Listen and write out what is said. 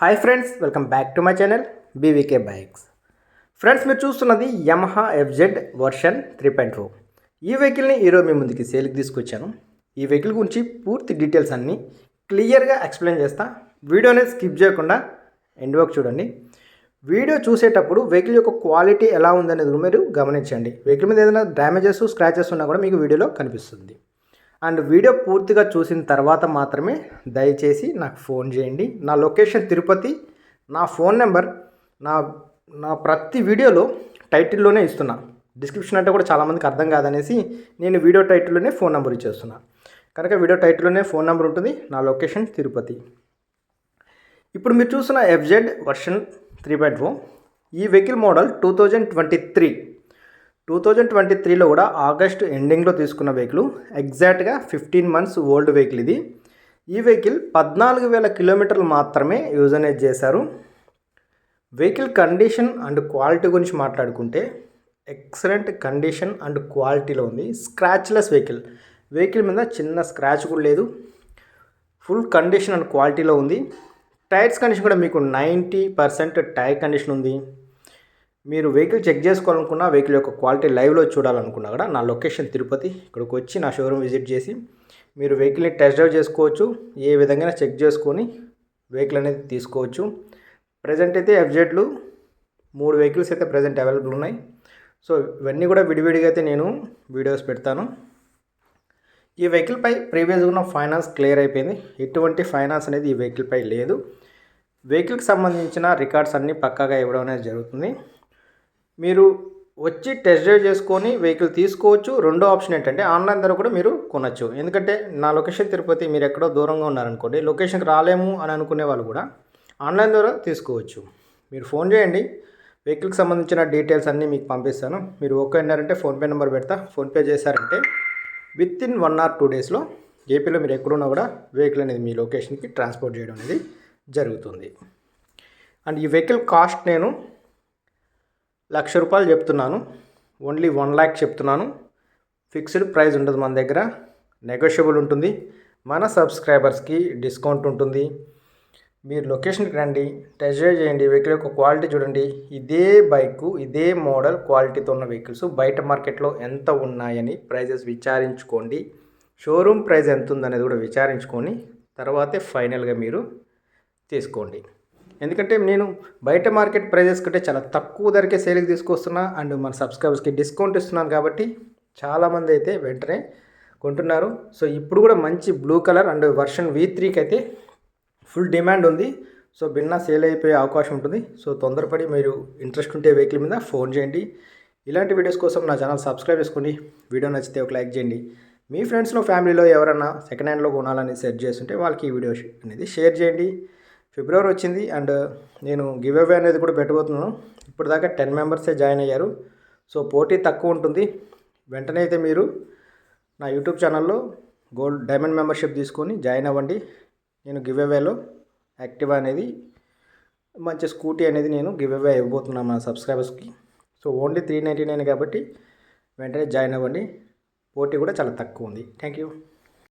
Hi friends welcome back to my channel BVK bikes friends మీరు చూస్తున్నది Yamaha FZ version three point four ఈ వెహికల్ని ఈరోజు మీ ముందుకి సేల్కి తీసుకొచ్చాను. ఈ వెహికల్ గురించి పూర్తి డీటెయిల్స్ అన్నీ క్లియర్గా ఎక్స్ప్లెయిన్ చేస్తా. వీడియోని స్కిప్ చేయకుండా ఎండ్ వరకు చూడండి. వీడియో చూసేటప్పుడు వెహికల్ యొక్క క్వాలిటీ ఎలా ఉందనేది మీరు గమనించండి. వెహికల్ మీద ఏదైనా డ్యామేజెస్ స్క్రాచెస్ ఉన్నా కూడా మీకు వీడియోలో కనిపిస్తుంది. అండ్ వీడియో పూర్తిగా చూసిన తర్వాత మాత్రమే దయచేసి నాకు ఫోన్ చేయండి. నా లొకేషన్ తిరుపతి. నా ఫోన్ నెంబర్ నా నా ప్రతి వీడియోలో టైటిల్లోనే ఇస్తున్నా. డిస్క్రిప్షన్ అంటే కూడా చాలామందికి అర్థం కాదనేసి నేను వీడియో టైటిల్లోనే ఫోన్ నెంబర్ ఇచ్చేస్తున్నా. కనుక వీడియో టైటిల్లోనే ఫోన్ నెంబర్ ఉంటుంది. నా లొకేషన్ తిరుపతి. ఇప్పుడు మీరు చూస్తున్న FZ version three point four ఈ vehicle model two thousand twenty three two thousand twenty త్రీలో కూడా ఆగస్ట్ ఎండింగ్లో తీసుకున్న వెహికల్. ఎగ్జాక్ట్గా ఫిఫ్టీన్ మంత్స్ ఓల్డ్ వెహికల్ ఇది. ఈ వెహికల్ పద్నాలుగు వేల కిలోమీటర్లు మాత్రమే యూజనేజ్ చేశారు. వెహికల్ కండిషన్ అండ్ క్వాలిటీ గురించి మాట్లాడుకుంటే ఎక్సలెంట్ కండిషన్ అండ్ క్వాలిటీలో ఉంది. Scratchless vehicle. వెహికల్ మీద చిన్న స్క్రాచ్ కూడా లేదు. ఫుల్ కండిషన్ అండ్ క్వాలిటీలో ఉంది. టైర్స్ కండిషన్ కూడా మీకు నైంటీ పర్సెంట్ టైర్ కండిషన్ ఉంది. మీరు వెహికల్ చెక్ చేసుకోవాలనుకున్నా వెహికల్ యొక్క క్వాలిటీ లైవ్లో చూడాలనుకున్నా కూడా నా లొకేషన్ తిరుపతి ఇక్కడికి వచ్చి నా షోరూమ్ విజిట్ చేసి మీరు వెహికల్ని టెస్ట్ డ్రైవ్ చేసుకోవచ్చు ఏ విధంగా చెక్ చేసుకొని వెహికల్ అనేది తీసుకోవచ్చు. ప్రజెంట్ అయితే ఎఫ్జెడ్లు మూడు వెహికల్స్ అయితే ప్రజెంట్ అవైలబుల్ ఉన్నాయి. సో ఇవన్నీ కూడా విడివిడిగా అయితే నేను వీడియోస్ పెడతాను. ఈ వెహికల్పై ప్రీవియస్గా ఉన్న ఫైనాన్స్ క్లియర్ అయిపోయింది. ఎటువంటి ఫైనాన్స్ అనేది ఈ వెహికల్పై లేదు. వెహికల్కి సంబంధించిన రికార్డ్స్ అన్నీ పక్కాగా ఇవ్వడం అనేది జరుగుతుంది. మీరు వచ్చి టెస్ట్ డ్రైవ్ చేసుకొని వెహికల్ తీసుకోవచ్చు. రెండో ఆప్షన్ ఏంటంటే ఆన్లైన్ ద్వారా కూడా మీరు కొనచ్చు. ఎందుకంటే నా లొకేషన్ తిరుపతి మీరు ఎక్కడో దూరంగా ఉన్నారనుకోండి లొకేషన్కి రాలేము అని అనుకునే వాళ్ళు కూడా ఆన్లైన్ ద్వారా తీసుకోవచ్చు. మీరు ఫోన్ చేయండి. వెహికల్కి సంబంధించిన డీటెయిల్స్ అన్నీ మీకు పంపిస్తాను. మీరు ఓకే అన్నారంటే ఫోన్పే నెంబర్ పెడతా. ఫోన్పే చేశారంటే within one or two డేస్లో ఏపీలో మీరు ఎక్కడున్నా కూడా వెహికల్ అనేది మీ లొకేషన్కి ట్రాన్స్పోర్ట్ చేయడం అనేది జరుగుతుంది. అండ్ ఈ వెహికల్ కాస్ట్ నేను లక్ష రూపాయలు చెప్తున్నాను. ఓన్లీ వన్ ల్యాక్ చెప్తున్నాను. ఫిక్స్డ్ ప్రైస్ ఉండదు మన దగ్గర. నెగోషియబుల్ ఉంటుంది. మన సబ్స్క్రైబర్స్కి డిస్కౌంట్ ఉంటుంది. మీరు లొకేషన్కి రండి టెస్ట్ డ్రైవ్ చేయండి వెహికల్ యొక్క క్వాలిటీ చూడండి. ఇదే బైకు ఇదే మోడల్ క్వాలిటీతో ఉన్న వెహికల్స్ బయట మార్కెట్లో ఎంత ఉన్నాయని ప్రైజెస్ విచారించుకోండి. షోరూమ్ ప్రైస్ ఎంత ఉందనేది కూడా విచారించుకొని తర్వాతే ఫైనల్గా మీరు తీసుకోండి. ఎందుకంటే నేను బయట మార్కెట్ ప్రైజెస్ కంటే చాలా తక్కువ ధరకే సేల్కి తీసుకొస్తున్నా అండ్ మన సబ్స్క్రైబర్స్కి డిస్కౌంట్ ఇస్తున్నాను కాబట్టి చాలామంది అయితే వెంటనే కొంటున్నారు. సో ఇప్పుడు కూడా మంచి blue colour and version V త్రీకి అయితే ఫుల్ డిమాండ్ ఉంది. సో భిన్న సేల్ అయిపోయే అవకాశం ఉంటుంది. సో తొందరపడి మీరు ఇంట్రెస్ట్ ఉంటే వెహికల్ మీద ఫోన్ చేయండి. ఇలాంటి వీడియోస్ కోసం నా ఛానల్ సబ్స్క్రైబ్ చేసుకోండి. వీడియో నచ్చితే ఒక లైక్ చేయండి. మీ ఫ్రెండ్స్లో ఫ్యామిలీలో ఎవరన్నా సెకండ్ హ్యాండ్లో కొనాలని సెట్ చేస్తుంటే వాళ్ళకి ఈ వీడియో అనేది షేర్ చేయండి. ఫిబ్రవరి వచ్చింది అండ్ నేను గివ్ అవే అనేది కూడా పెట్టబోతున్నాను. ఇప్పుడు దాకా టెన్ మెంబర్సే జాయిన్ అయ్యారు. సో పోటీ తక్కువ ఉంటుంది. వెంటనే అయితే మీరు నా యూట్యూబ్ ఛానల్లో గోల్డ్ డైమండ్ మెంబర్షిప్ తీసుకొని జాయిన్ అవ్వండి. నేను గివ్ అవేలో యాక్టివ్ అనేది మంచి స్కూటీ అనేది నేను గివ్ అవే ఇవ్వబోతున్నాను మా సబ్స్క్రైబర్స్కి. So only three ninety nine కాబట్టి వెంటనే జాయిన్ అవ్వండి. పోటీ కూడా చాలా తక్కువ ఉంది. Thank you.